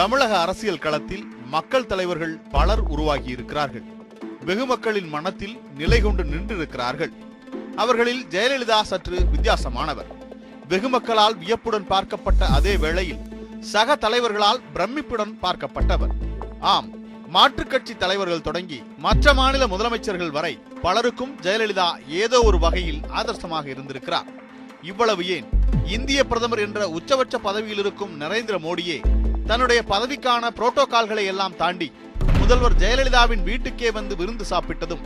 தமிழக அரசியல் களத்தில் மக்கள் தலைவர்கள் பலர் உருவாகி இருக்கிறார்கள் வெகு மக்களின் மனத்தில் நிலை கொண்டு நின்றிருக்கிறார்கள். அவர்களில் ஜெயலலிதா சற்று வித்தியாசமானவர். வெகு மக்களால் வியப்புடன் பார்க்கப்பட்ட அதே வேளையில் சக தலைவர்களால் பிரமிப்புடன் பார்க்கப்பட்டவர். ஆம் மாற்றுக் கட்சி தலைவர்கள் தொடங்கி மற்ற மாநில முதலமைச்சர்கள் வரை பலருக்கும் ஜெயலலிதா ஏதோ ஒரு வகையில் ஆதர்சமாக இருந்திருக்கிறார். இவ்வளவு ஏன்? இந்திய பிரதமர் என்ற உச்சபட்ச பதவியில் இருக்கும் நரேந்திர மோடியே தன்னுடைய பதவிக்கான புரோட்டோகால்களை எல்லாம் தாண்டி முதல்வர் ஜெயலலிதாவின் வீட்டுக்கே வந்து விருந்து சாப்பிட்டதும்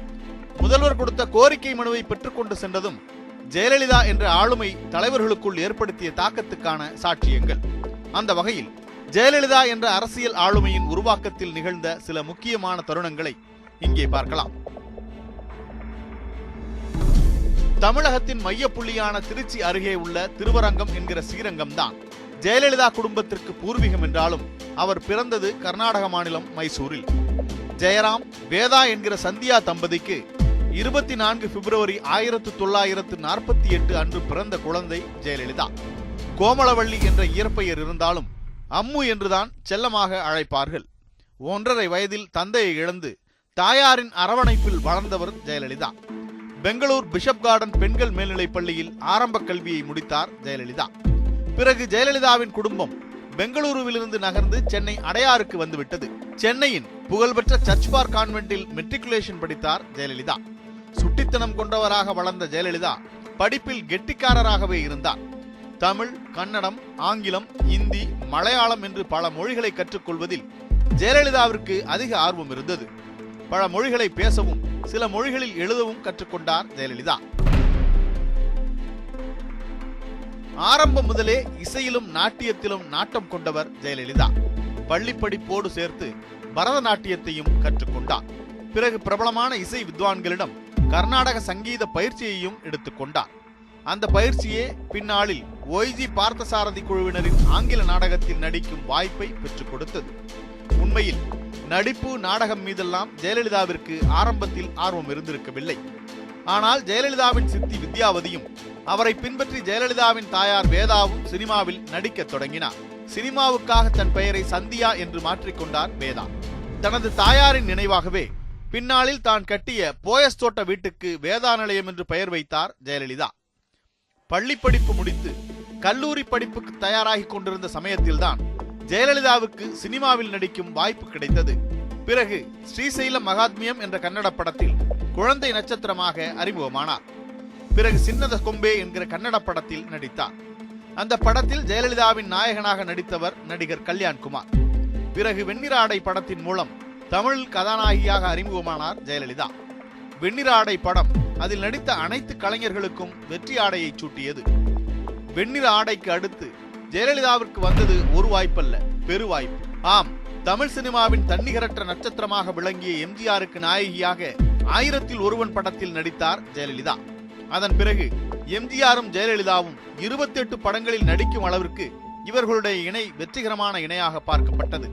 முதல்வர் கொடுத்த கோரிக்கை மனுவை பெற்றுக்கொண்டு சென்றதும் ஜெயலலிதா என்ற ஆளுமை தலைவர்களுக்குள் ஏற்படுத்திய தாக்கத்துக்கான சாட்சியங்கள். அந்த வகையில் ஜெயலலிதா என்ற அரசியல் ஆளுமையின் உருவாக்கத்தில் நிகழ்ந்த சில முக்கியமான தருணங்களை இங்கே பார்க்கலாம். தமிழகத்தின் மையப்புள்ளியான திருச்சி அருகே உள்ள திருவரங்கம் என்கிற ஸ்ரீரங்கம் தான் ஜெயலலிதா குடும்பத்திற்கு பூர்வீகம் என்றாலும் அவர் பிறந்தது கர்நாடக மாநிலம் மைசூரில். ஜெயராம் வேதா என்கிற சந்தியா தம்பதிக்கு இருபத்தி நான்கு பிப்ரவரி ஆயிரத்து தொள்ளாயிரத்து நாற்பத்தி எட்டு அன்று பிறந்த குழந்தை ஜெயலலிதா. கோமளவள்ளி என்ற இயற்பெயர் இருந்தாலும் அம்மு என்றுதான் செல்லமாக அழைப்பார்கள். ஒன்றரை வயதில் தந்தையை இழந்து தாயாரின் அரவணைப்பில் வளர்ந்தவர் ஜெயலலிதா. பெங்களூர் பிஷப் கார்டன் பெண்கள் மேல்நிலைப் பள்ளியில் ஆரம்ப கல்வியை முடித்தார் ஜெயலலிதா. பிறகு ஜெயலலிதாவின் குடும்பம் பெங்களூருவிலிருந்து நகர்ந்து சென்னை அடையாருக்கு வந்துவிட்டது. சென்னையின் புகழ்பெற்ற சர்ச் பார் கான்வென்ட்டில் மெட்ரிகுலேஷன் படித்தார் ஜெயலலிதா. சுட்டித்தனம் கொண்டவராக வளர்ந்த ஜெயலலிதா படிப்பில் கெட்டிக்காரராகவே இருந்தார். தமிழ் கன்னடம் ஆங்கிலம் இந்தி மலையாளம் என்று பல மொழிகளை கற்றுக்கொள்வதில் ஜெயலலிதாவிற்கு அதிக ஆர்வம் இருந்தது. பல மொழிகளை பேசவும் சில மொழிகளில் எழுதவும் கற்றுக்கொண்டார் ஜெயலலிதா. ஆரம்பம் முதலே இசையிலும் நாட்டியத்திலும் நாட்டம் கொண்டவர் ஜெயலலிதா. பள்ளி படிப்போடு சேர்த்து பரதநாட்டியத்தையும் கற்றுக்கொண்டார். பிறகு பிரபலமான இசை வித்வான்களிடம் கர்நாடக சங்கீத பயிற்சியையும் எடுத்துக்கொண்டார் அந்த பயிற்சியே பின்னாளில் ஒய்ஜி பார்த்தசாரதி குழுவினரின் ஆங்கில நாடகத்தில் நடிக்கும் வாய்ப்பை பெற்றுக் கொடுத்தது. உண்மையில் நடிப்பு நாடகம் மீதெல்லாம் ஜெயலலிதாவிற்கு ஆரம்பத்தில் ஆர்வம் இருந்திருக்கவில்லை. ஆனால் ஜெயலலிதாவின் சித்தி வித்யாவதியும் அவரை பின்பற்றி ஜெயலலிதாவின் தாயார் வேதாவும் சினிமாவில் நடிக்கத் தொடங்கினார். சினிமாவுக்காக தன் பெயரை சந்தியா என்று மாற்றிக்கொண்டார் வேதா. தனது தாயாரின் நினைவாகவே பின்னாளில் தான் கட்டிய போயஸ் தோட்ட வீட்டுக்கு வேதா நிலையம் என்று பெயர் வைத்தார் ஜெயலலிதா. பள்ளி படிப்பு முடித்து கல்லூரி படிப்புக்கு தயாராகி கொண்டிருந்த சமயத்தில்தான் ஜெயலலிதாவுக்கு சினிமாவில் நடிக்கும் வாய்ப்பு கிடைத்தது. பிறகு ஸ்ரீசைலம் மகாத்மியம் என்ற கன்னட படத்தில் குழந்தை நட்சத்திரமாக அறிமுகமானார். பிறகு சின்னத கொம்பே என்கிற கன்னட படத்தில் நடித்தார். அந்த படத்தில் ஜெயலலிதாவின் நாயகனாக நடித்தவர் நடிகர் கல்யாண்குமார். பிறகு வெண்ணிற ஆடை படத்தின் மூலம் தமிழ் கதாநாயகியாக அறிமுகமானார் ஜெயலலிதா. வெண்ணிற ஆடை படம் அதில் நடித்த அனைத்து கலைஞர்களுக்கும் வெற்றி ஆடையை சூட்டியது. வெண்ணிற ஆடைக்கு அடுத்து ஜெயலலிதாவிற்கு வந்தது ஒரு வாய்ப்பல்ல பெருவாய்ப்பு ஆம் தமிழ் சினிமாவின் தன்னிகரற்ற நட்சத்திரமாக விளங்கிய எம்ஜிஆருக்கு நாயகியாக ஆயிரத்தில் ஒருவன் படத்தில் நடித்தார் ஜெயலலிதா. அதன் பிறகு எம்ஜிஆரும் ஜெயலலிதாவும் இருபத்தி எட்டு படங்களில் நடிக்கும் அளவிற்கு இவர்களுடைய இணை வெற்றிகரமான இணையாக பார்க்கப்பட்டது.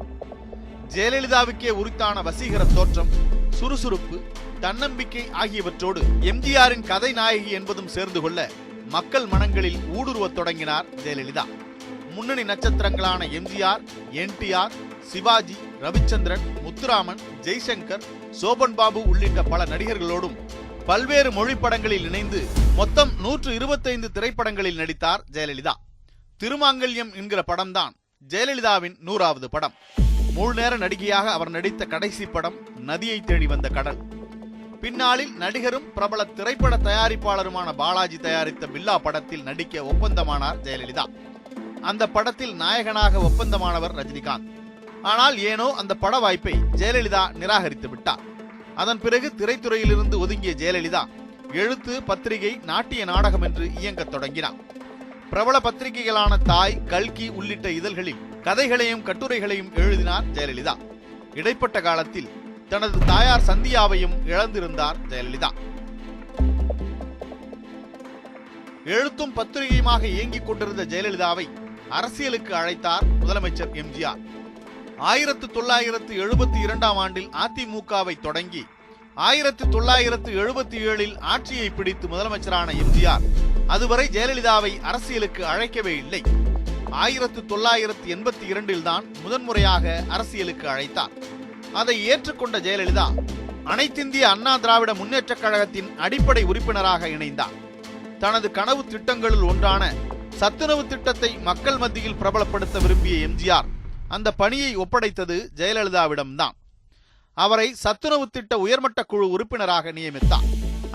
ஜெயலலிதாவுக்கே உரித்தான வசீகர தோற்றம் சுறுசுறுப்பு தன்னம்பிக்கை ஆகியவற்றோடு எம்ஜிஆரின் கதை நாயகி என்பதும் சேர்ந்து கொள்ள மக்கள் மனங்களில் ஊடுருவத் தொடங்கினார் ஜெயலலிதா. முன்னணி நட்சத்திரங்களான M G R N T R Sivaji Ravichandran Muthuraman Jaishankar Sobhan Babu உள்ளிட்ட பல நடிகர்களோடும் பல்வேறு மொழி படங்களில் இணைந்து மொத்தம் நூற்று இருபத்தைந்து திரைப்படங்களில் நடித்தார் ஜெயலலிதா. திருமாங்கல்யம் என்கிற படம்தான் ஜெயலலிதாவின் நூறாவது படம். முழு நேர நடிகையாக அவர் நடித்த கடைசி படம் நதியை தேடி வந்த கடல். பின்னாளில் நடிகரும் பிரபல திரைப்பட தயாரிப்பாளருமான பாலாஜி தயாரித்த பில்லா படத்தில் நடிக்க ஒப்பந்தமானார் ஜெயலலிதா. அந்த படத்தில் நாயகனாக ஒப்பந்தமானவர் ரஜினிகாந்த். ஆனால் ஏனோ அந்த பட வாய்ப்பை ஜெயலலிதா நிராகரித்து விட்டார். அதன் பிறகு திரைத்துறையிலிருந்து ஒதுங்கிய ஜெயலலிதா எழுத்து பத்திரிகை நாட்டிய நாடகம் என்று இயங்கத் தொடங்கினார் பிரபல பத்திரிகைகளான தாய் கல்கி உள்ளிட்ட இதழ்களில் கதைகளையும் கட்டுரைகளையும் எழுதினார் ஜெயலலிதா. இடைப்பட்ட காலத்தில் தனது தாயார் சந்தியாவையும் இழந்திருந்தார் ஜெயலலிதா. எழுத்தும் பத்திரிகையுமாக இயங்கிக் கொண்டிருந்த ஜெயலலிதாவை அரசியலுக்கு அழைத்தார் முதலமைச்சர் எம்ஜிஆர். ஆயிரத்து தொள்ளாயிரத்து எழுபத்தி இரண்டாம் ஆண்டில் அதிமுகவை தொடங்கி ஆயிரத்து தொள்ளாயிரத்து எழுபத்தி ஏழில் ஆட்சியை பிடித்து முதலமைச்சரான எம்ஜிஆர். அதுவரை ஜெயலலிதாவை அரசியலுக்கு அழைக்கவே இல்லை. ஆயிரத்து தொள்ளாயிரத்து எண்பத்தி இரண்டில் தான் முதன்முறையாக அரசியலுக்கு அழைத்தார். அதை ஏற்றுக்கொண்ட ஜெயலலிதா அனைத்திந்திய அண்ணா திராவிட முன்னேற்றக் கழகத்தின் அடிப்படை உறுப்பினராக இணைந்தார். தனது கனவு திட்டங்களுள் ஒன்றான சத்துணவு திட்டத்தை மக்கள் மத்தியில் பிரபலப்படுத்த விரும்பிய எம்ஜிஆர் அந்த பணியை ஒப்படைத்தது ஜெயலலிதாவிடம்தான். அவரை சத்துணவு திட்ட உயர்மட்ட குழு உறுப்பினராக நியமித்தார்.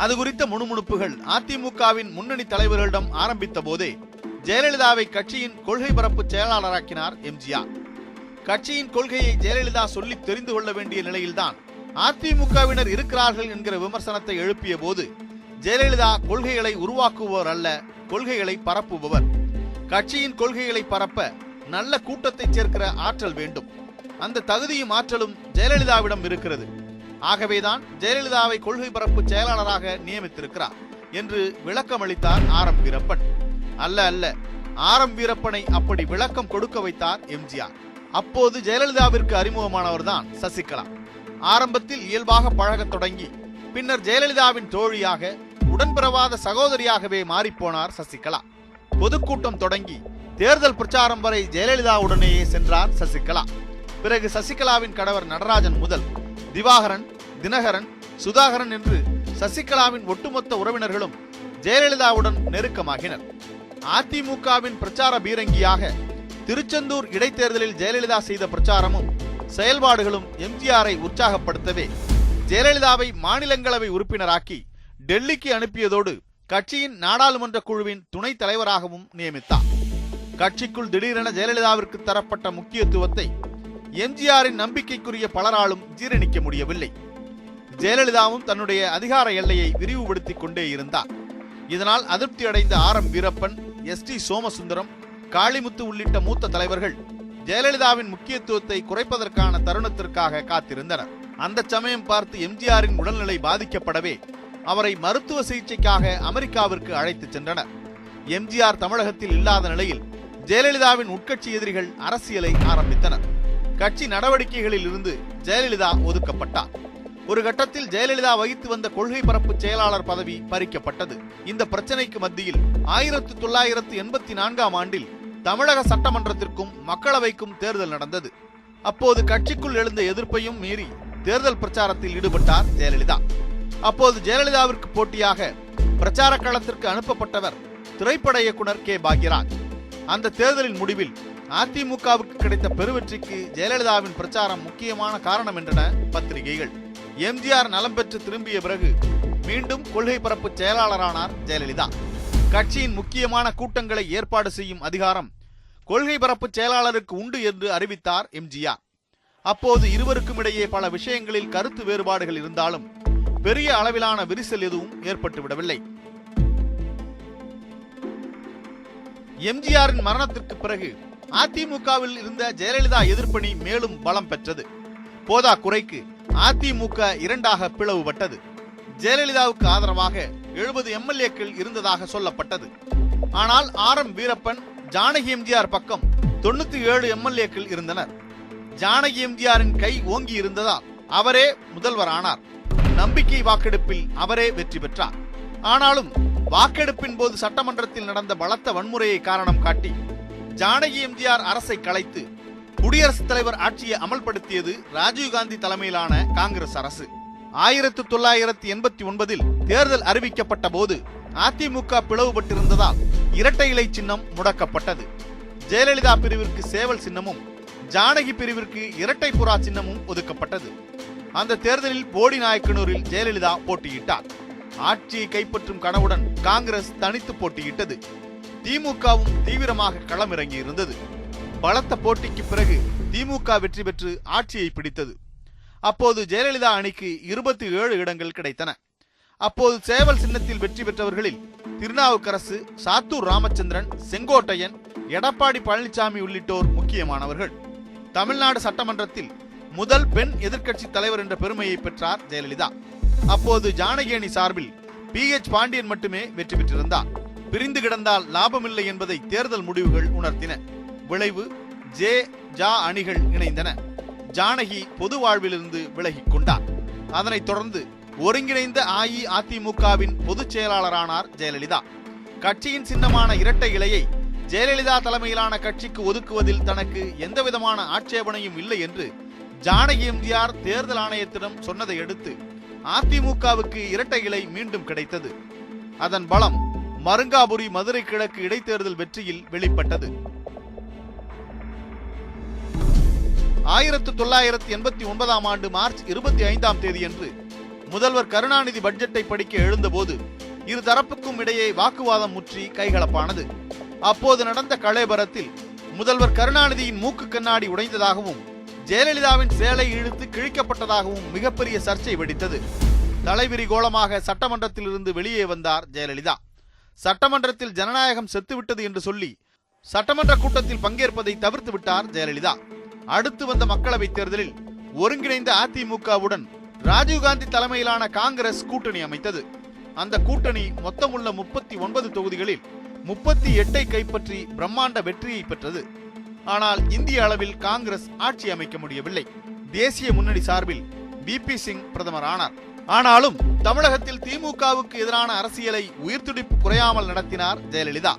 அது குறித்த முணுமுணுப்புகள் அதிமுகவின் முன்னணி தலைவர்களிடம் ஆரம்பித்த போதே ஜெயலலிதாவை கட்சியின் கொள்கை பரப்பு செயலாளராக்கினார் எம்ஜிஆர். கட்சியின் கொள்கையை ஜெயலலிதா சொல்லி தெரிந்து கொள்ள வேண்டிய நிலையில்தான் அதிமுகவினர் இருக்கிறார்கள் என்கிற விமர்சனத்தை எழுப்பிய போது ஜெயலலிதா கொள்கைகளை உருவாக்குபவர் அல்ல கொள்கைகளை பரப்புபவர். கட்சியின் கொள்கைகளை பரப்ப நல்ல கூட்டத்தை சேர்க்கிற ஆற்றல் வேண்டும். அந்த தகுதியும் ஆற்றலும் ஜெயலலிதாவிடம் இருக்கிறது. ஆகவேதான் ஜெயலலிதாவை கொள்கை பரப்பு செயலாளராக நியமித்திருக்கிறார் என்று விளக்கம் அளித்தார் ஆரம் வீரப்பன். அல்ல அல்ல ஆரம் வீரப்பனை அப்படி விளக்கம் கொடுக்க வைத்தார் எம்ஜிஆர் அப்போது ஜெயலலிதாவிற்கு அறிமுகமானவர் தான் சசிகலா. ஆரம்பத்தில் இயல்பாக பழகத் தொடங்கி பின்னர் ஜெயலலிதாவின் தோழியாக உடன்பிறவாத சகோதரியாகவே மாறிப்போனார் சசிகலா. பொதுக்கூட்டம் தொடங்கி தேர்தல் பிரச்சாரம் வரை ஜெயலலிதாவுடனேயே சென்றார் சசிகலா. பிறகு சசிகலாவின் கணவர் நடராஜன் முதல் திவாகரன் தினகரன் சுதாகரன் என்று சசிகலாவின் ஒட்டுமொத்த உறவினர்களும் ஜெயலலிதாவுடன் நெருக்கமாகினர். அதிமுகவின் பிரச்சார பீரங்கியாக திருச்செந்தூர் இடைத்தேர்தலில் ஜெயலலிதா செய்த பிரச்சாரமும் செயல்பாடுகளும் எம்ஜிஆரை உற்சாகப்படுத்தவே ஜெயலலிதாவை மாநிலங்களவை உறுப்பினராக்கி டெல்லிக்கு அனுப்பியதோடு கட்சியின் நாடாளுமன்ற குழுவின் துணைத் தலைவராகவும் நியமித்தார். கட்சிக்குள் திடீரென ஜெயலலிதாவிற்கு தரப்பட்ட முக்கியத்துவத்தை எம்ஜிஆரின் நம்பிக்கைக்குரிய பலராலும் ஜீரணிக்க முடியவில்லை. ஜெயலலிதாவும் தன்னுடைய அதிகார எல்லையை விரிவுபடுத்திக் கொண்டே இருந்தார். இதனால் அதிருப்தி அடைந்த R M Veerappan S D Somasundaram Kalimuthu உள்ளிட்ட மூத்த தலைவர்கள் ஜெயலலிதாவின் முக்கியத்துவத்தை குறைப்பதற்கான தருணத்திற்காக காத்திருந்தனர். அந்த சமயம் பார்த்து எம்ஜிஆரின் உடல்நிலை பாதிக்கப்படவே அவரை மருத்துவ சிகிச்சைக்காக அமெரிக்காவிற்கு அழைத்துச் சென்றனர். எம்ஜிஆர் தமிழகத்தில் இல்லாத நிலையில் ஜெயலலிதாவின் உட்கட்சி எதிரிகள் அரசியலை ஆரம்பித்தனர். கட்சி நடவடிக்கைகளில் இருந்து ஜெயலலிதா ஒதுக்கப்பட்டார். ஒரு கட்டத்தில் ஜெயலலிதா வகித்து வந்த கொள்கை பரப்பு செயலாளர் பதவி பறிக்கப்பட்டது. இந்த பிரச்சனைக்கு மத்தியில் ஆயிரத்து தொள்ளாயிரத்து எண்பத்தி நான்காம் ஆண்டில் தமிழக சட்டமன்றத்திற்கும் மக்களவைக்கும் தேர்தல் நடந்தது. அப்போது கட்சிக்குள் எழுந்த எதிர்ப்பையும் மீறி தேர்தல் பிரச்சாரத்தில் ஈடுபட்டார் ஜெயலலிதா. அப்போது ஜெயலலிதாவிற்கு போட்டியாக பிரச்சார களத்திற்கு அனுப்பப்பட்டவர் திரைப்பட இயக்குனர் கே பாக்யராஜ். அந்த தேர்தலின் முடிவில் அதிமுகவுக்கு கிடைத்த பெருவெற்றிக்கு ஜெயலலிதாவின் பிரச்சாரம் முக்கியமான காரணம் என்றன பத்திரிகைகள். எம்ஜிஆர் நலம் பெற்று திரும்பிய பிறகு மீண்டும் கொள்கை பரப்பு செயலாளரானார் ஜெயலலிதா. கட்சியின் முக்கியமான கூட்டங்களை ஏற்பாடு செய்யும் அதிகாரம் கொள்கை பரப்பு செயலாளருக்கு உண்டு என்று அறிவித்தார் எம்ஜிஆர். அப்போது இருவருக்கும் இடையே பல விஷயங்களில் கருத்து வேறுபாடுகள் இருந்தாலும் பெரிய அளவிலான விரிசல் எதுவும் ஏற்பட்டுவிடவில்லை. எம்ஜிஆரின் மரணத்திற்கு பிறகு அதிமுகவில் இருந்த ஜெயலலிதா எதிர்ப்பணி மேலும் பலம் பெற்றது. போதா குறைக்கு அதிமுக இரண்டாக பிளவுபட்டது. ஜெயலலிதாவுக்கு ஆதரவாக எழுபது எம்எல்ஏக்கள் இருந்ததாக சொல்லப்பட்டது. ஆனால் R M Veerappan Janaki M G R பக்கம் தொண்ணூத்தி ஏழு எம்எல்ஏக்கள் இருந்தனர். ஜானகி எம்ஜிஆரின் கை ஓங்கி இருந்ததால் அவரே முதல்வரானார். நம்பிக்கை வாக்கெடுப்பில் அவரே வெற்றி பெற்றார். ஆனாலும் வாக்கெடுப்பின் போது சட்டமன்றத்தில் நடந்த பலத்த வன்முறையை காரணம் காட்டி ஜானகி எம்ஜிஆர் அரசை கலைத்து குடியரசுத் தலைவர் ஆட்சியை அமல்படுத்தியது ராஜீவ்காந்தி தலைமையிலான காங்கிரஸ் அரசு. ஆயிரத்தி தொள்ளாயிரத்தி எண்பத்தி ஒன்பதில் தேர்தல் அறிவிக்கப்பட்ட போது அதிமுக பிளவுபட்டிருந்ததால் இரட்டை இலை சின்னம் முடக்கப்பட்டது. ஜெயலலிதா பிரிவிற்கு சேவல் சின்னமும் ஜானகி பிரிவிற்கு இரட்டை புறா சின்னமும் ஒதுக்கப்பட்டது. அந்த தேர்தலில் போடி நாயக்கனூரில் ஜெயலலிதா போட்டியிட்டார். ஆட்சியை கைப்பற்றும் கனவுடன் காங்கிரஸ் தனித்து போட்டியிட்டது. திமுகவும் தீவிரமாக களமிறங்கி இருந்தது பலத்த போட்டிக்கு பிறகு திமுக வெற்றி பெற்று ஆட்சியை பிடித்தது. அப்போது ஜெயலலிதா அணிக்கு இருபத்தி ஏழு இடங்கள் கிடைத்தன. அப்போது சேவல் சின்னத்தில் வெற்றி பெற்றவர்களில் திருநாவுக்கரசு சாத்தூர் ராமச்சந்திரன் செங்கோட்டையன் எடப்பாடி பழனிசாமி உள்ளிட்டோர் முக்கியமானவர்கள். தமிழ்நாடு சட்டமன்றத்தில் முதல் பெண் எதிர்க்கட்சி தலைவர் என்ற பெருமையை பெற்றார் ஜெயலலிதா. அப்போது ஜானகி அணி சார்பில் பி எச் பாண்டியன் மட்டுமே வெற்றி பெற்றிருந்தார். பிரிந்து கிடந்தால் லாபமில்லை என்பதை தேர்தல் முடிவுகள் உணர்த்தின. விளைவு ஜே ஜா அணிகள் இணைந்தன. ஜானகி பொது வாழ்விலிருந்து விலகிக் கொண்டார். அதனைத் தொடர்ந்து ஒருங்கிணைந்த அஇஅதிமுகவின் பொதுச் செயலாளரானார் ஜெயலலிதா. கட்சியின் சின்னமான இரட்டை இலையை ஜெயலலிதா தலைமையிலான கட்சிக்கு ஒதுக்குவதில் தனக்கு எந்தவிதமான ஆட்சேபனையும் இல்லை என்று ஜானகி எம்ஜிஆர் தேர்தல் ஆணையத்திடம் சொன்னதை அடுத்து அதிமுகவுக்கு இரட்டை இலை மீண்டும் கிடைத்தது. அதன் பலம் மருங்காபுரி மதுரை கிழக்கு இடைத்தேர்தல் வெற்றியில் வெளிப்பட்டது. ஆயிரத்து தொள்ளாயிரத்தி எண்பத்தி ஒன்பதாம் ஆண்டு மார்ச் இருபத்தி ஐந்தாம் தேதியன்று முதல்வர் கருணாநிதி பட்ஜெட்டை படிக்க எழுந்தபோது இரு தரப்புக்கும் இடையே வாக்குவாதம் முற்றி கைகலப்பானது. அப்போது நடந்த கலேபரத்தில் முதல்வர் கருணாநிதியின் மூக்கு கண்ணாடி உடைந்ததாகவும் ஜெயலலிதாவின் சேலை இழுத்து கிழிக்கப்பட்டதாகவும் மிகப்பெரிய சர்ச்சை வெடித்தது. தலைவிரி கோலமாக சட்டமன்றத்திலிருந்து வெளியே வந்தார் ஜெயலலிதா. சட்டமன்றத்தில் ஜனநாயகம் செத்துவிட்டது என்று சொல்லி சட்டமன்ற கூட்டத்தில் பங்கேற்பதை தவிர்த்து விட்டார் ஜெயலலிதா. அடுத்து வந்த மக்களவைத் தேர்தலில் ஒருங்கிணைந்த அதிமுகவுடன் ராஜீவ்காந்தி தலைமையிலான காங்கிரஸ் கூட்டணி அமைத்தது. அந்த கூட்டணி மொத்தமுள்ள முப்பத்தி ஒன்பது தொகுதிகளில் முப்பத்தி எட்டை கைப்பற்றி பிரம்மாண்ட வெற்றியை பெற்றது. ஆனால் இந்திய அளவில் காங்கிரஸ் ஆட்சி அமைக்க முடியவில்லை. தேசிய முன்னணி சார்பில் பிபி சிங் பிரதமர் ஆனார் ஆனாலும் தமிழகத்தில் திமுகவுக்கு எதிரான அரசியலை உயிர்த்துடிப்பு குறையாமல் நடத்தினார் ஜெயலலிதா.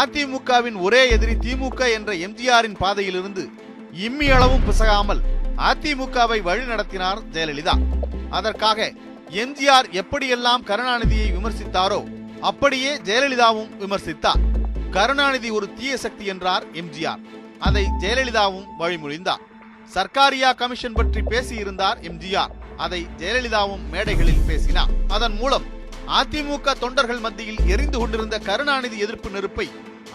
அதிமுகவின் ஒரே எதிரி திமுக என்ற எம்ஜிஆரின் பாதையிலிருந்து இம்மி அளவும் பிசகாமல் அதிமுகவை வழி நடத்தினார் ஜெயலலிதா. அதற்காக எம்ஜிஆர் எப்படியெல்லாம் கருணாநிதியை விமர்சித்தாரோ அப்படியே ஜெயலலிதாவும் விமர்சித்தார். கருணாநிதி ஒரு தீய சக்தி என்றார் எம்ஜிஆர். அதை ஜெயலலிதாவும் வழிமொழிந்தார். சர்க்காரியா கமிஷன் பற்றி பேசியிருந்தார் எம்ஜிஆர். அதை ஜெயலலிதாவும் மேடைகளில் பேசினார். அதன் மூலம் அதிமுக தொண்டர்கள் மத்தியில் எரிந்து கொண்டிருந்த கருணாநிதி எதிர்ப்பு நெருப்பை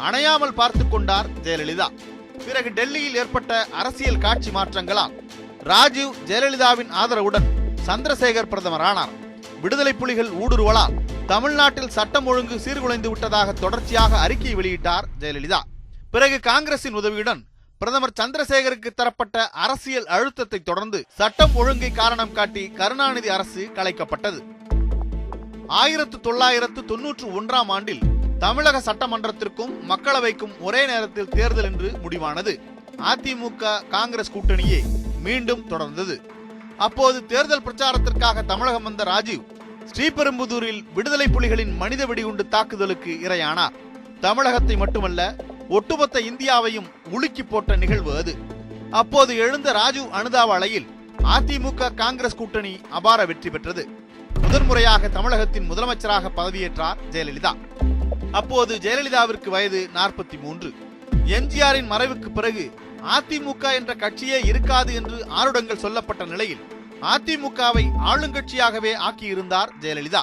அணையாமல் பார்த்து கொண்டார் ஜெயலலிதா. பிறகு டெல்லியில் ஏற்பட்ட அரசியல் காட்சி மாற்றங்களால் ராஜீவ் ஜெயலலிதாவின் ஆதரவுடன் சந்திரசேகர் பிரதமரானார். விடுதலை புலிகள் ஊடுருவலால் தமிழ்நாட்டில் சட்டம் ஒழுங்கு சீர்குலைந்து விட்டதாக தொடர்ச்சியாக அறிக்கை வெளியிட்டார் ஜெயலலிதா. பிறகு காங்கிரசின் உதவியுடன் பிரதமர் சந்திரசேகருக்கு தரப்பட்ட அரசியல் அழுத்தத்தை தொடர்ந்து சட்டம் ஒழுங்கை காரணம் காட்டி கருணாநிதி அரசு கலைக்கப்பட்டது. ஆயிரத்து தொள்ளாயிரத்து தொன்னூற்று ஒன்றாம் ஆண்டில் தமிழக சட்டமன்றத்திற்கும் மக்களவைக்கும் ஒரே நேரத்தில் தேர்தல் என்று முடிவானது. அதிமுக காங்கிரஸ் கூட்டணியே மீண்டும் தொடர்ந்தது. அப்போது தேர்தல் பிரச்சாரத்திற்காக தமிழகம் வந்த ராஜீவ் ஸ்ரீபெரும்புதூரில் விடுதலை புலிகளின் மனித வெடிகுண்டு தாக்குதலுக்கு இரையானார். தமிழகத்தை மட்டுமல்ல ஒட்டுமொத்த இந்தியாவையும் உலுக்கி போட்ட நிகழ்வு அது. அப்போது எழுந்த ராஜீவ் அனுதாவாலையில் அதிமுக காங்கிரஸ் கூட்டணி அபார வெற்றி பெற்றது. முதன்முறையாக தமிழகத்தின் முதலமைச்சராக பதவியேற்றார் ஜெயலலிதா. அப்போது ஜெயலலிதாவிற்கு வயது நாற்பத்தி மூன்று. எம்ஜிஆரின் மறைவுக்கு பிறகு அதிமுக என்ற கட்சியே இருக்காது என்று ஆருடங்கள் சொல்லப்பட்ட நிலையில் அதிமுகவை ஆளுங்கட்சியாகவே ஆக்கியிருந்தார் ஜெயலலிதா.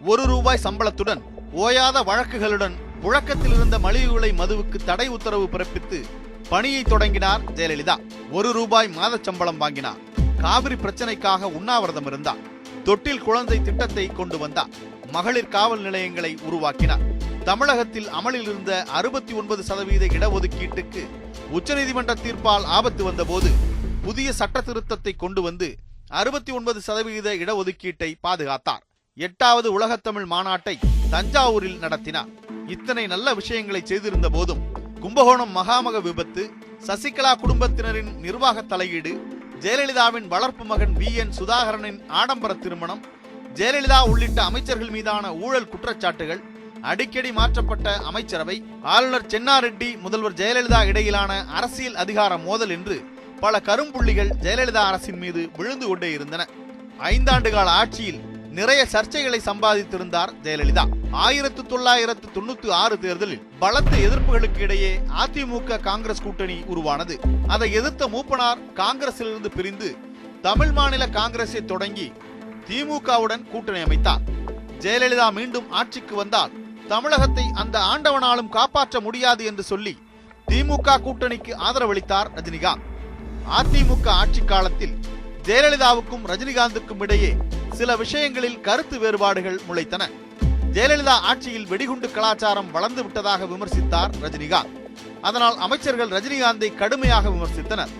ஒரு ரூபாய் சம்பளத்துடன் ஓயாத வழக்குகளுடன் புழக்கத்தில் இருந்த மலிவு விலை மதுவுக்கு தடை உத்தரவு பிறப்பித்து பணியை தொடங்கினார் ஜெயலலிதா. ஒரு ரூபாய் மாதச் சம்பளம் வாங்கினார். காவிரி பிரச்சனைக்காக உண்ணாவிரதம் இருந்தார். தொட்டில் குழந்தை திட்டத்தை கொண்டு வந்தார். மகளிர் காவல் நிலையங்களை உருவாக்கினார். தமிழகத்தில் அமலில் இருந்த அறுபத்தி ஒன்பது சதவீத இடஒதுக்கீட்டுக்கு உச்சநீதிமன்ற தீர்ப்பால் ஆபத்து வந்தபோது புதிய சட்ட திருத்தத்தை கொண்டு வந்து அறுபத்தி ஒன்பது சதவீத இடஒதுக்கீட்டை பாதுகாத்தார். எட்டாவது உலகத்தமிழ் மாநாட்டை தஞ்சாவூரில் நடத்தினார். இத்தனை நல்ல விஷயங்களை செய்திருந்த போதும் கும்பகோணம் மகாமக விபத்து சசிகலா குடும்பத்தினரின் நிர்வாக தலையீடு ஜெயலலிதாவின் வளர்ப்பு மகன் வி. என். சுதாகரனின் ஆடம்பர திருமணம் ஜெயலலிதா உள்ளிட்ட அமைச்சர்கள் மீதான ஊழல் குற்றச்சாட்டுகள் அடிக்கடி மாற்றப்பட்ட அமைச்சரவை ஆளுநர் சென்னாரெட்டி முதல்வர் ஜெயலலிதா இடையிலான அரசியல் அதிகார மோதல் என்று பல கரும்புள்ளிகள் ஜெயலலிதா அரசின் மீது விழுந்து கொண்டே இருந்தன. ஐந்தாண்டு கால ஆட்சியில் நிறைய சர்ச்சைகளை சம்பாதித்திருந்தார் ஜெயலலிதா. ஆயிரத்து தொள்ளாயிரத்து தொண்ணூத்தி ஆறு தேர்தலில் பலத்த எதிர்ப்புகளுக்கு இடையே அதிமுக காங்கிரஸ் கூட்டணி உருவானது. அதை எதிர்த்த மூப்பனார் காங்கிரசிலிருந்து பிரிந்து தமிழ் மாநில காங்கிரஸை தொடங்கி திமுகவுடன் கூட்டணி அமைத்தார். ஜெயலலிதா மீண்டும் ஆட்சிக்கு வந்தால் தமிழகத்தை அந்த ஆண்டவனாலும் காப்பாற்ற முடியாது என்று சொல்லி திமுக கூட்டணிக்கு ஆதரவளித்தார் ரஜினிகாந்த். அதிமுக ஆட்சி காலத்தில் ஜெயலலிதாவுக்கும் ரஜினிகாந்துக்கும் இடையே சில விஷயங்களில் கருத்து வேறுபாடுகள் முளைத்தன. ஜெயலலிதா ஆட்சியில் வெடிகுண்டு கலாச்சாரம் வளர்ந்து விட்டதாக விமர்சித்தார் ரஜினிகாந்த். அதனால் அமைச்சர்கள் ரஜினிகாந்தை கடுமையாக விமர்சித்தனர்.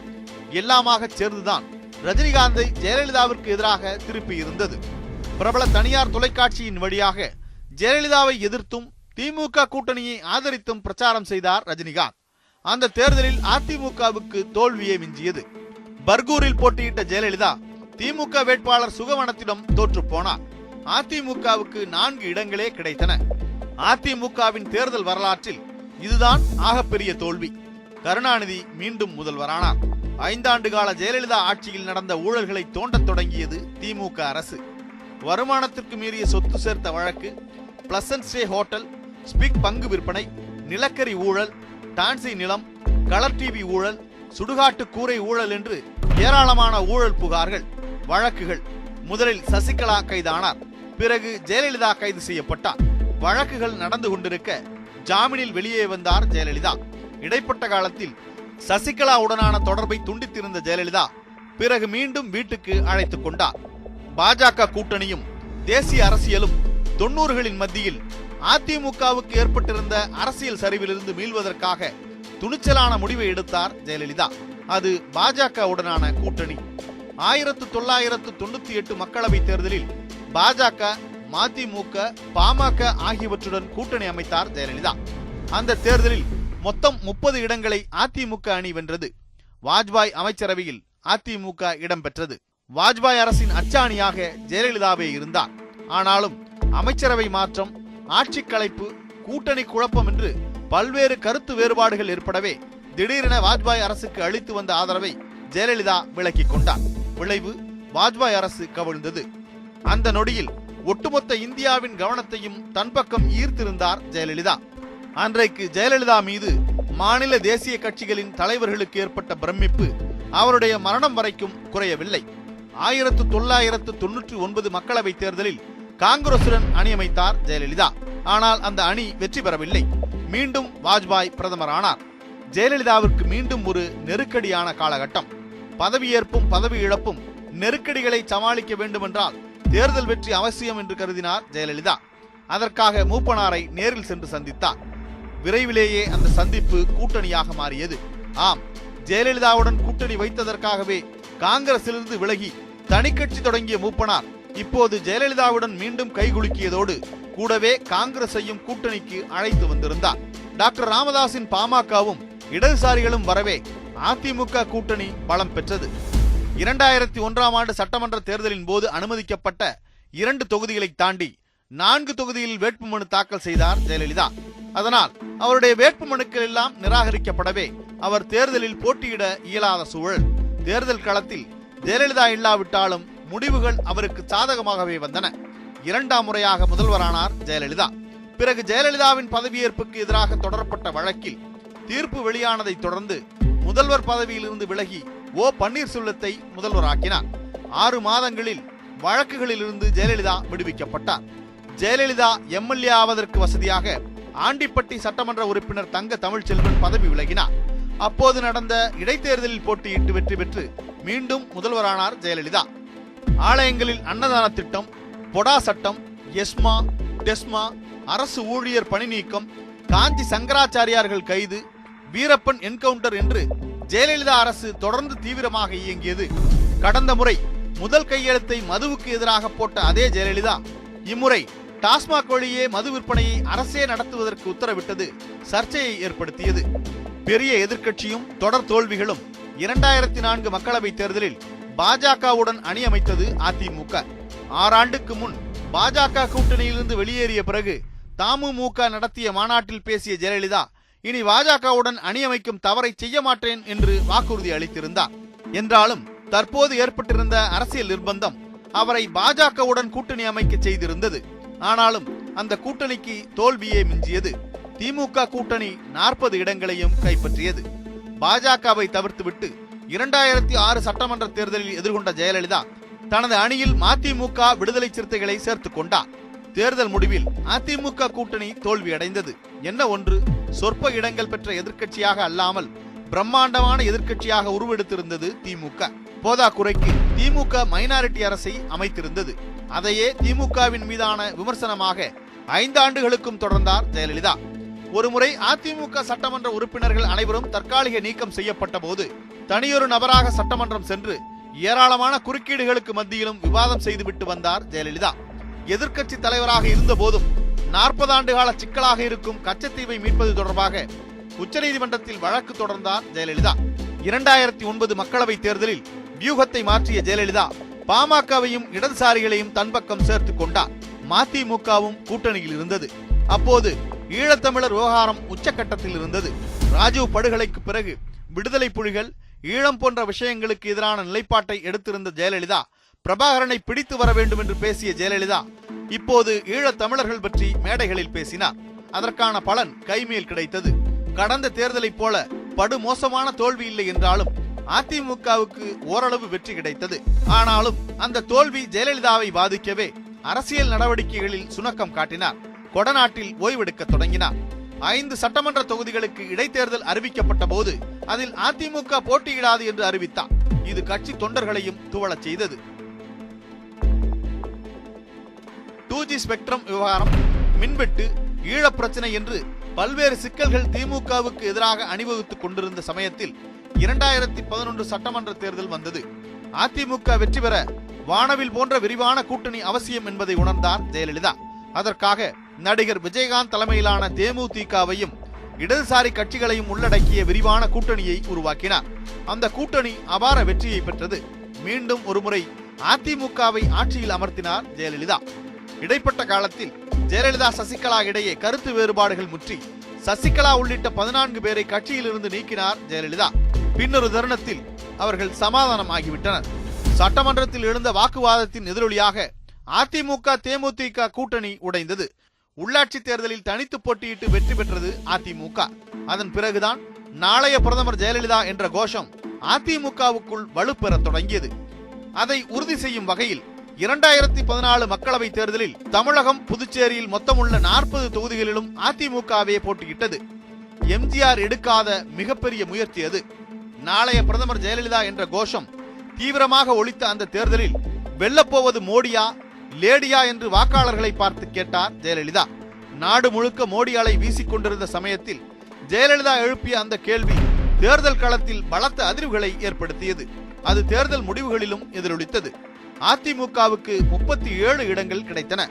எல்லாமாக சேர்ந்துதான் ரஜினிகாந்தை ஜெயலலிதாவிற்கு எதிராக திருப்பி இருந்தது. பிரபல தனியார் தொலைக்காட்சியின் வழியாக ஜெயலலிதாவை எதிர்த்தும் திமுக கூட்டணியை ஆதரித்தும் பிரச்சாரம் செய்தார் ரஜினிகாந்த். அந்த தேர்தலில் அதிமுகவுக்கு தோல்வியே மிஞ்சியது. பர்கூரில் போட்டியிட்ட ஜெயலலிதா திமுக வேட்பாளர் சுகவனத்திடம் தோற்று போனார். அதிமுகவுக்கு நான்கு இடங்களே கிடைத்தன. அதிமுகவின் தேர்தல் வரலாற்றில் இதுதான் ஆகப்பெரிய தோல்வி. கருணாநிதி மீண்டும் முதல்வரானார். ஐந்தாண்டு கால ஜெயலலிதா ஆட்சியில் நடந்த ஊழல்களை தோண்டத் தொடங்கியது திமுக அரசு. வருமானத்திற்கு மீறிய சொத்து சேர்த்த வழக்கு பிளசன்ட் ஸ்டே ஹோட்டல் ஸ்பிக் பங்கு விற்பனை நிலக்கரி ஊழல் டான்சி நிலம் கலர் டிவி ஊழல் சுடுகாட்டு கூரை ஊழல் என்று ஏராளமான ஊழல் புகார்கள். வழக்குகள். முதலில் சசிகலா கைதானார். பிறகு ஜெயலலிதா கைது செய்யப்பட்டார். வழக்குகள் நடந்து கொண்டிருக்க ஜாமீனில் வெளியே வந்தார் ஜெயலலிதா. இடைப்பட்ட காலத்தில் சசிகலாவுடனான தொடர்பை துண்டித்திருந்த ஜெயலலிதா பிறகு மீண்டும் வீட்டுக்கு அழைத்துக் கொண்டார். பாஜக கூட்டணியும் தேசிய அரசியலும் தொண்ணூறுகளின் மத்தியில் அதிமுகவுக்கு ஏற்பட்டிருந்த அரசியல் சரிவிலிருந்து மீள்வதற்காக துணிச்சலான முடிவை எடுத்தார் ஜெயலலிதா. அது பாஜகவுடனான கூட்டணி. ஆயிரத்து தொள்ளாயிரத்து தொண்ணூத்தி எட்டு மக்களவை தேர்தலில் பாஜக மதிமுக பாமக ஆகியவற்றுடன் கூட்டணி அமைத்தார் ஜெயலலிதா. அந்த தேர்தலில் மொத்தம் முப்பது இடங்களை அதிமுக அணி வென்றது. வாஜ்பாய் அமைச்சரவையில் அதிமுக இடம்பெற்றது. வாஜ்பாய் அரசின் அச்சாணியாக ஜெயலலிதாவே இருந்தார். ஆனாலும் அமைச்சரவை மாற்றம் ஆட்சி கலைப்பு கூட்டணி குழப்பம் என்று பல்வேறு கருத்து வேறுபாடுகள் ஏற்படவே திடீரென வாஜ்பாய் அரசுக்கு அளித்து வந்த ஆதரவை ஜெயலலிதா விலக்கிக் கொண்டார். விளைவு வாஜ்பாய் அரசு கவிழ்ந்தது. அந்த நொடியில் ஒட்டுமொத்த இந்தியாவின் கவனத்தையும் தன் பக்கம் ஈர்த்திருந்தார் ஜெயலலிதா. அன்றைக்கு ஜெயலலிதா மீது மாநில தேசிய கட்சிகளின் தலைவர்களுக்கு ஏற்பட்ட பிரமிப்பு அவருடைய மரணம் வரைக்கும் குறையவில்லை. ஆயிரத்து தொள்ளாயிரத்து தொன்னூற்றி ஒன்பது மக்களவை தேர்தலில் காங்கிரசுடன் அணி அமைத்தார் ஜெயலலிதா. ஆனால் அந்த அணி வெற்றி பெறவில்லை. மீண்டும் வாஜ்பாய் பிரதமரானார். ஜெயலலிதாவிற்கு மீண்டும் ஒரு நெருக்கடியான காலகட்டம். பதவியேற்பும் பதவி இழப்பும் நெருக்கடிகளை சமாளிக்க வேண்டுமென்றால் தேர்தல் வெற்றி அவசியம் என்று கருதினார் ஜெயலலிதா. அதற்காக மூப்பனாரை நேரில் சென்று சந்தித்தார். விரைவிலேயே அந்த சந்திப்பு கூட்டணியாக மாறியது. ஆம் ஜெயலலிதாவுடன் கூட்டணி வைத்ததற்காகவே காங்கிரசிலிருந்து விலகி தனிக்கட்சி தொடங்கிய மூப்பனார் இப்போது ஜெயலலிதாவுடன் மீண்டும் கைகுலுக்கியதோடு கூடவே காங்கிரஸையும் கூட்டணிக்கு அழைத்து வந்திருந்தார். டாக்டர் ராமதாசின் பாமகவும் இடதுசாரிகளும் வரவே அதிமுக கூட்டணி பலம் பெற்றது. இரண்டாயிரத்தி ஒன்றாம் ஆண்டு சட்டமன்ற தேர்தலின் போது அனுமதிக்கப்பட்ட இரண்டு தொகுதிகளை தாண்டி நான்கு தொகுதியில் வேட்புமனு தாக்கல் செய்தார் ஜெயலலிதா. அதனால் அவருடைய வேட்புமனுக்கள் எல்லாம் நிராகரிக்கப்படவே அவர் தேர்தலில் போட்டியிட இயலாத சூழல். தேர்தல் களத்தில் ஜெயலலிதா இல்லாவிட்டாலும் முடிவுகள் அவருக்கு சாதகமாகவே வந்தன. இரண்டாம் முறையாக முதல்வரானார் ஜெயலலிதா. பிறகு ஜெயலலிதாவின் பதவியேற்புக்கு எதிராக தொடரப்பட்ட வழக்கில் தீர்ப்பு வெளியானதை தொடர்ந்து முதல்வர் பதவியிலிருந்து விலகி ஓ பன்னீர்செல்வத்தை முதல்வராக்கினார். ஆறு மாதங்களில் வழக்குகளிலிருந்து ஜெயலலிதா விடுவிக்கப்பட்டார். ஜெயலலிதா எம்எல்ஏ ஆவதற்கு வசதியாக ஆண்டிப்பட்டி சட்டமன்ற உறுப்பினர் தங்க தமிழ்ச்செல்வன் பதவி விலகினார். அப்போது நடந்த இடைத்தேர்தலில் போட்டியிட்டு வெற்றி பெற்று மீண்டும் முதல்வரானார் ஜெயலலிதா. ஆலயங்களில் அன்னதான திட்டம் பொடா சட்டம் எஸ்மா டெஸ்மா அரசு ஊழியர் பணி நீக்கம் காஞ்சி சங்கராச்சாரியார்கள் கைது வீரப்பன் என்கவுண்டர் என்று ஜெயலலிதா அரசு தொடர்ந்து தீவிரமாக இயங்கியது. கடந்த முறை முதல் கையெழுத்தை மதுவுக்கு எதிராக போட்ட அதே ஜெயலலிதா இம்முறை டாஸ்மாக் வழியே மது விற்பனையை அரசே நடத்துவதற்கு உத்தரவிட்டது சர்ச்சையை ஏற்படுத்தியது. பெரிய எதிர்க்கட்சியும் தொடர் தோல்விகளும் இரண்டாயிரத்தி நான்கு மக்களவை தேர்தலில் பாஜகவுடன் அணி அமைத்தது அதிமுக. ஆறாண்டுக்கு முன் பாஜக கூட்டணியிலிருந்து வெளியேறிய பிறகு தாமுமுக நடத்திய மாநாட்டில் பேசிய ஜெயலலிதா இனி பாஜகவுடன் அணியமைக்கும் தவறை செய்ய மாட்டேன் என்று வாக்குறுதி அளித்திருந்தார். என்றாலும் தற்போது ஏற்பட்டிருந்த அரசியல் நிர்பந்தம் அவரை பாஜகவுடன் கூட்டணி அமைக்க செய்திருந்தது. ஆனாலும் அந்த கூட்டணிக்கு தோல்வியே மிஞ்சியது. திமுக கூட்டணி நாற்பது இடங்களையும் கைப்பற்றியது. பாஜகவை தவிர்த்துவிட்டு இரண்டாயிரத்தி ஆறு சட்டமன்ற தேர்தலில் எதிர்கொண்ட ஜெயலலிதா தனது அணியில் மதிமுக விடுதலை சிறுத்தைகளை சேர்த்துக் கொண்டார். தேர்தல் முடிவில் அதிமுக கூட்டணி தோல்வியடைந்தது. என்ன ஒன்று? சொற்ப இடங்கள் பெற்ற எதிர்க்கட்சியாக அல்லாமல் பிரம்மாண்டமான எதிர்க்கட்சியாக உருவெடுத்திருந்தது திமுக. போதாக்குறைக்கு திமுக மைனாரிட்டி அரசை அமைத்திருந்தது. அதையே திமுகவின் மீதான விமர்சனமாக ஐந்து ஆண்டுகளுக்கும் தொடர்ந்தார் ஜெயலலிதா. ஒருமுறை அதிமுக சட்டமன்ற உறுப்பினர்கள் அனைவரும் தற்காலிக நீக்கம் செய்யப்பட்ட போது தனியொரு நபராக சட்டமன்றம் சென்று ஏராளமான குறுக்கீடுகளுக்கு மத்தியிலும் விவாதம் செய்துவிட்டு வந்தார் ஜெயலலிதா. எதிர்க்கட்சி தலைவராக இருந்த போதும் நாற்பது ஆண்டு கால சிக்கலாக இருக்கும் கச்சத்தீவை மீட்பது தொடர்பாக உச்சநீதிமன்றத்தில் வழக்கு தொடர்ந்தார் ஜெயலலிதா. இரண்டாயிரத்தி ஒன்பது மக்களவை தேர்தலில் வியூகத்தை மாற்றிய ஜெயலலிதா பாமகவையும் இடதுசாரிகளையும் தன் பக்கம் சேர்த்துக் கொண்டார். மதிமுகவும் கூட்டணியில் இருந்தது. அப்போது ஈழத்தமிழர் விவகாரம் உச்சக்கட்டத்தில் இருந்தது. ராஜீவ் படுகொலைக்கு பிறகு விடுதலை புலிகள் ஈழம் போன்ற விஷயங்களுக்கு எதிரான நிலைப்பாட்டை எடுத்திருந்த ஜெயலலிதா பிரபாகரனை பிடித்து வர வேண்டும் என்று பேசிய ஜெயலலிதா இப்போது ஈழத் தமிழர்கள் பற்றி மேடைகளில் பேசினார். அதற்கான பலன் கைமேல் கிடைத்தது. கடந்த தேர்தலைப் போல படுமோசமான தோல்வி இல்லை என்றாலும் அதிமுகவுக்கு ஓரளவு வெற்றி கிடைத்தது. ஆனாலும் அந்த தோல்வி ஜெயலலிதாவை பாதிக்கவே அரசியல் நடவடிக்கைகளில் சுணக்கம் காட்டினார். கொடநாட்டில் ஓய்வெடுக்க தொடங்கினார். ஐந்து சட்டமன்ற தொகுதிகளுக்கு இடைத்தேர்தல் அறிவிக்கப்பட்ட போது அதில் அதிமுக போட்டியிடாது என்று அறிவித்தார். இது கட்சி தொண்டர்களையும் துவளச் செய்தது. டூ ஜி ஸ்பெக்ட்ரம் விவகாரம் மின்வெட்டு ஈழப் பிரச்சனை என்று பல்வேறு சிக்கல்கள் திமுகவுக்கு எதிராக அணிவகுத்துக் கொண்டிருந்த சமயத்தில் இரண்டாயிரத்தி பதினொன்று சட்டமன்ற தேர்தல் வந்தது. அதிமுக வெற்றி பெற வானவில் போன்ற விரிவான கூட்டணி அவசியம் என்பதை உணர்ந்தார் ஜெயலலிதா. அதற்காக நடிகர் விஜயகாந்த் தலைமையிலான தேமுதிகவையும் இடதுசாரி கட்சிகளையும் உள்ளடக்கிய விரிவான கூட்டணியை உருவாக்கினார். அந்த கூட்டணி அபார வெற்றியை பெற்றது. மீண்டும் ஒருமுறை அதிமுகவை ஆட்சியில் அமர்த்தினார் ஜெயலலிதா. இடைப்பட்ட காலத்தில் ஜெயலலிதா சசிகலா இடையே கருத்து வேறுபாடுகள் முற்றி. சசிகலா உள்ளிட்ட பதினான்கு பேரை கட்சியிலிருந்து நீக்கினார் ஜெயலலிதா. பின்னொரு தருணத்தில் அவர்கள் சமாதானம் ஆகிவிட்டனர் சட்டமன்றத்தில் எழுந்த வாக்குவாதத்தின் எதிரொலியாக அதிமுக தேமுதிக கூட்டணி உடைந்தது. உள்ளாட்சி தேர்தலில் தனித்து போட்டியிட்டு வெற்றி பெற்றது அதிமுக. அதன் பிறகுதான் நாளைய பிரதமர் ஜெயலலிதா என்ற கோஷம் அதிமுகவுக்குள் வலுப்பெற தொடங்கியது. அதை உறுதி செய்யும் வகையில் இரண்டாயிரத்தி பதினாலு மக்களவை தேர்தலில் தமிழகம் புதுச்சேரியில் மொத்தமுள்ள நாற்பது தொகுதிகளிலும் அதிமுகவே போட்டியிட்டது. எம்ஜிஆர் எடுக்காத மிகப்பெரிய முயற்சி அது. நாளைய பிரதமர் ஜெயலலிதா என்ற கோஷம் தீவிரமாக ஒழித்த அந்த தேர்தலில் வெல்லப்போவது மோடியா லேடியா என்று வாக்காளர்களை பார்த்து கேட்டார் ஜெயலலிதா. நாடு முழுக்க மோடி அலை வீசிக்கொண்டிருந்த சமயத்தில் ஜெயலலிதா எழுப்பிய அந்த கேள்வி தேர்தல் களத்தில் பலத்த அதிர்வுகளை ஏற்படுத்தியது. அது தேர்தல் முடிவுகளிலும் எதிரொலித்தது. அதிமுகவுக்கு முப்பத்தி ஏழு இடங்கள் கிடைத்தன.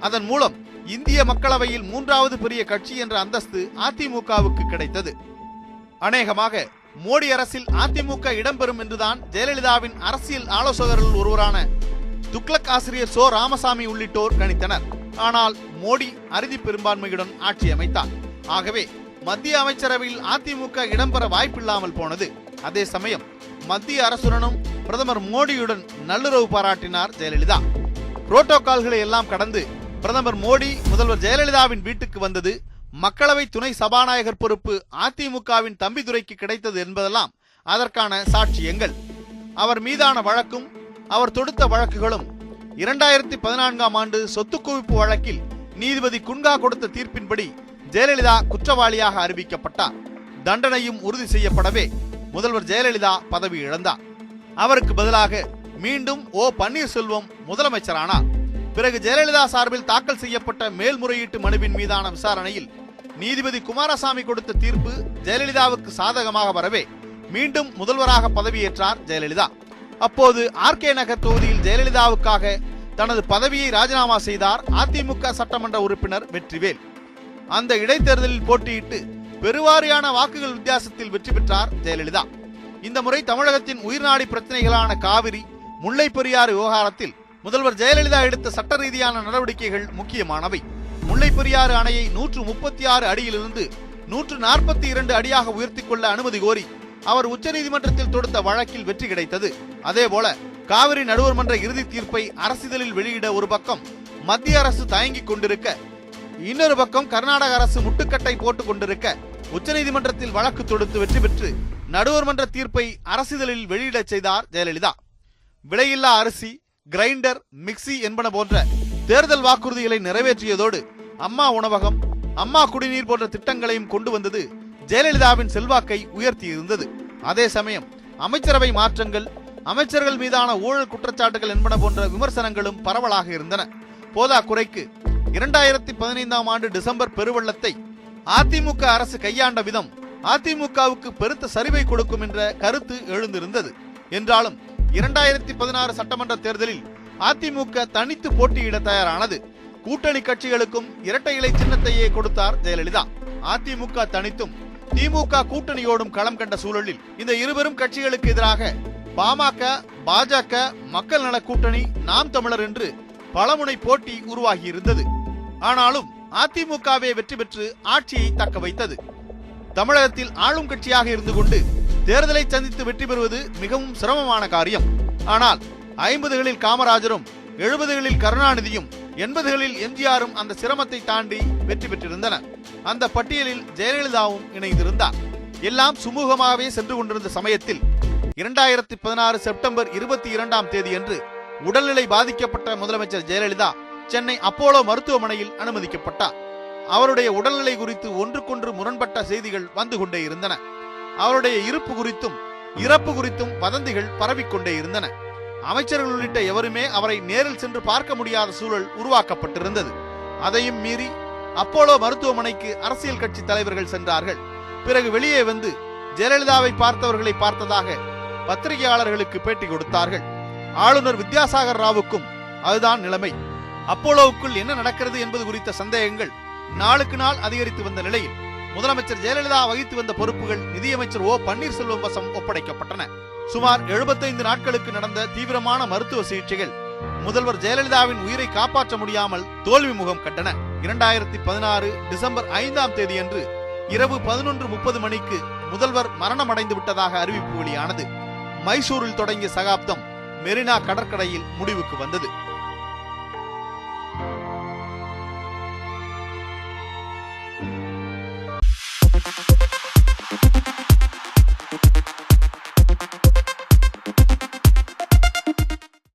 அதன் மூலம் இந்திய மக்களவையில் மூன்றாவது பெரிய கட்சி என்ற அந்தஸ்து அதிமுகவுக்கு கிடைத்தது. அநேகமாக மோடி அரசில் அதிமுக இடம்பெறும் என்றுதான் ஜெயலலிதாவின் அரசியல் ஆலோசகர்கள் ஒருவரான துக்ளக் ஆசிரியர் சோ ராமசாமி உள்ளிட்டோர் கணித்தனர். ஆனால் மோடி அறுதி பெரும்பான்மையுடன் ஆட்சி அமைத்தார். ஆகவே மத்திய அமைச்சரவையில் அதிமுக இடம்பெற வாய்ப்பில்லாமல் போனது. அதே சமயம் மத்திய அரசுடனும் பிரதமர் மோடியுடன் நல்லுறவு பாராட்டினார் ஜெயலலிதா. புரோட்டோகால்களை எல்லாம் கடந்து பிரதமர் மோடி முதல்வர் ஜெயலலிதாவின் வீட்டுக்கு வந்தது மக்களவை துணை சபாநாயகர் பொறுப்பு அதிமுகவின் தம்பிதுரைக்கு கிடைத்தது என்பதெல்லாம் அதற்கான சாட்சியங்கள். அவர் மீதான வழக்கும் அவர் தொடுத்த வழக்குகளும் இரண்டாயிரத்தி பதினான்காம் ஆண்டு சொத்து குவிப்பு வழக்கில் நீதிபதி குன்கா கொடுத்த தீர்ப்பின்படி ஜெயலலிதா குற்றவாளியாக அறிவிக்கப்பட்டார். தண்டனையும் உறுதி செய்யப்படவே முதல்வர் ஜெயலலிதா பதவி இழந்தார். அவருக்கு பதிலாக மீண்டும் ஓ பன்னீர்செல்வம் முதலமைச்சரானார். பிறகு ஜெயலலிதா சார்பில் தாக்கல் செய்யப்பட்ட மேல்முறையீட்டு மனுவின் மீதான விசாரணையில் நீதிபதி குமாரசாமி கொடுத்த தீர்ப்பு ஜெயலலிதாவுக்கு சாதகமாக வரவே மீண்டும் முதல்வராக பதவியேற்றார் ஜெயலலிதா. அப்போது ஆர்கே நகர் தொகுதியில் ஜெயலலிதாவுக்காக தனது பதவியை ராஜினாமா செய்தார் அதிமுக சட்டமன்ற உறுப்பினர் வெற்றிவேல். அந்த இடைத்தேர்தலில் போட்டியிட்டு பெருவாரியான வாக்குகள் வித்தியாசத்தில் வெற்றி பெற்றார் ஜெயலலிதா. இந்த முறை தமிழகத்தின் உயிர்நாடி பிரச்சனைகளான காவிரி முல்லை பெரியாறு விவகாரத்தில் முதல்வர் ஜெயலலிதா எடுத்த சட்ட ரீதியான நடவடிக்கைகள் முக்கியமானவை. முல்லை பெரியாறு அணையை நூற்று முப்பத்தி ஆறு அடியிலிருந்து நூற்று நாற்பத்தி இரண்டு அடியாக உயர்த்தி கொள்ள அனுமதி கோரி அவர் உச்சநீதிமன்றத்தில் தொடுத்த வழக்கில் வெற்றி கிடைத்தது. அதேபோல காவிரி நடுவர் மன்ற இறுதி தீர்ப்பை அரசிதழில் வெளியிட ஒரு பக்கம் மத்திய அரசு தயங்கிக் கொண்டிருக்க இன்னொரு பக்கம் கர்நாடக அரசு முட்டுக்கட்டை போட்டுக் கொண்டிருக்க உச்சநீதிமன்றத்தில் வழக்கு தொடுத்து வெற்றி பெற்று நடுவர் மன்ற தீர்ப்பை அரசிதழில் வெளியிடச் செய்தார் ஜெயலலிதா. விலையில்லா அரிசி கிரைண்டர் மிக்சி என்பன போன்ற தேர்தல் வாக்குறுதிகளை நிறைவேற்றியதோடு அம்மா உணவகம் அம்மா குடிநீர் போன்ற திட்டங்களையும் கொண்டு வந்தது ஜெயலலிதாவின் செல்வாக்கை உயர்த்தி இருந்தது அதே சமயம் அமைச்சரவை மாற்றங்கள் அமைச்சர்கள் மீதான ஊழல் குற்றச்சாட்டுகள் என்பன போன்ற விமர்சனங்களும் பரவலாக இருந்தன. போதா குறைக்கு இரண்டாயிரத்தி பதினைந்தாம் ஆண்டு டிசம்பர் பெருவெள்ளத்தை அதிமுக அரசு கையாண்ட விதம் அதிமுகவுக்கு பெருத்த சரிவை கொடுக்கும் என்ற கருத்து எழுந்திருந்தது. என்றாலும் இரண்டாயிரத்தி பதினாறு சட்டமன்ற தேர்தலில் அதிமுக தனித்து போட்டியிட தயாரானது. கூட்டணி கட்சிகளுக்கும் இரட்டை இலை சின்னத்தையே கொடுத்தார் ஜெயலலிதா. அதிமுக தனித்தும் திமுக கூட்டணியோடும் களம் கண்ட சூழலில் இந்த இருவரும் கட்சிகளுக்கு எதிராக பாமக பாஜக மக்கள் நல கூட்டணி நாம் தமிழர் என்று பலமுனை போட்டி உருவாகி இருந்தது ஆனாலும் அதிமுகவே வெற்றி பெற்று ஆட்சியை தக்க வைத்தது. தமிழகத்தில் ஆளும் கட்சியாக இருந்து கொண்டு தேர்தலை சந்தித்து வெற்றி பெறுவது மிகவும் சிரமமான காரியம். ஆனால் ஐம்பதுகளில் காமராஜரும் எழுபதுகளில் கருணாநிதியும் எண்பதுகளில் எம்ஜிஆரும் அந்த சிரமத்தை தாண்டி வெற்றி பெற்றிருந்தனர். அந்த பட்டியலில் ஜெயலலிதாவும் இணைந்திருந்தார். எல்லாம் சுமூகமாகவே சென்று கொண்டிருந்த சமயத்தில் இரண்டாயிரத்தி பதினாறு செப்டம்பர் இருபத்தி இரண்டாம் தேதியன்று உடல்நிலை பாதிக்கப்பட்ட முதலமைச்சர் ஜெயலலிதா சென்னை அப்போலோ மருத்துவமனையில் அனுமதிக்கப்பட்டார். அவருடைய உடல்நிலை குறித்து ஒன்றுக்கொன்று முரண்பட்ட செய்திகள் வந்து கொண்டே இருந்தன. அவருடைய இருப்பு குறித்தும் இறப்பு குறித்தும் வதந்திகள் பரவிக்கொண்டே இருந்தன. அமைச்சர்கள் உள்ளிட்ட எவருமே அவரை நேரில் சென்று பார்க்க முடியாத சூழல் உருவாக்கப்பட்டிருந்தது. அதையும் மீறி அப்போலோ மருத்துவமனைக்கு அரசியல் கட்சி தலைவர்கள் சென்றார்கள். பிறகு வெளியே வந்து ஜெயலலிதாவை பார்த்தவர்களை பார்த்ததாக பத்திரிகையாளர்களுக்கு பேட்டி கொடுத்தார்கள். ஆளுநர் வித்யாசாகர் ராவுக்கும் அதுதான் நிலைமை. அப்போலோவுக்குள் என்ன நடக்கிறது என்பது குறித்த சந்தேகங்கள் நாளுக்கு நாள் அதிகரித்து வந்த நிலையில் முதலமைச்சர் ஜெயலலிதா வகித்து வந்த பொறுப்புகள் நிதியமைச்சர் ஓ பன்னீர்செல்வம் வசம் ஒப்படைக்கப்பட்டன. சுமார் 75 நாட்களுக்கு நடந்த தீவிரமான மருத்துவ சிகிச்சைகள் முதல்வர் ஜெயலலிதாவின் உயிரை காப்பாற்ற முடியாமல் தோல்வி முகம் கண்டன. இரண்டாயிரத்தி பதினாறு டிசம்பர் ஐந்தாம் தேதியன்று இரவு பதினொன்று முப்பது மணிக்கு முதல்வர் மரணம் அடைந்து விட்டதாக அறிவிப்பு வெளியானது. மைசூரில் தொடங்கிய சகாப்தம் மெரினா கடற்கரையில் முடிவுக்கு வந்தது.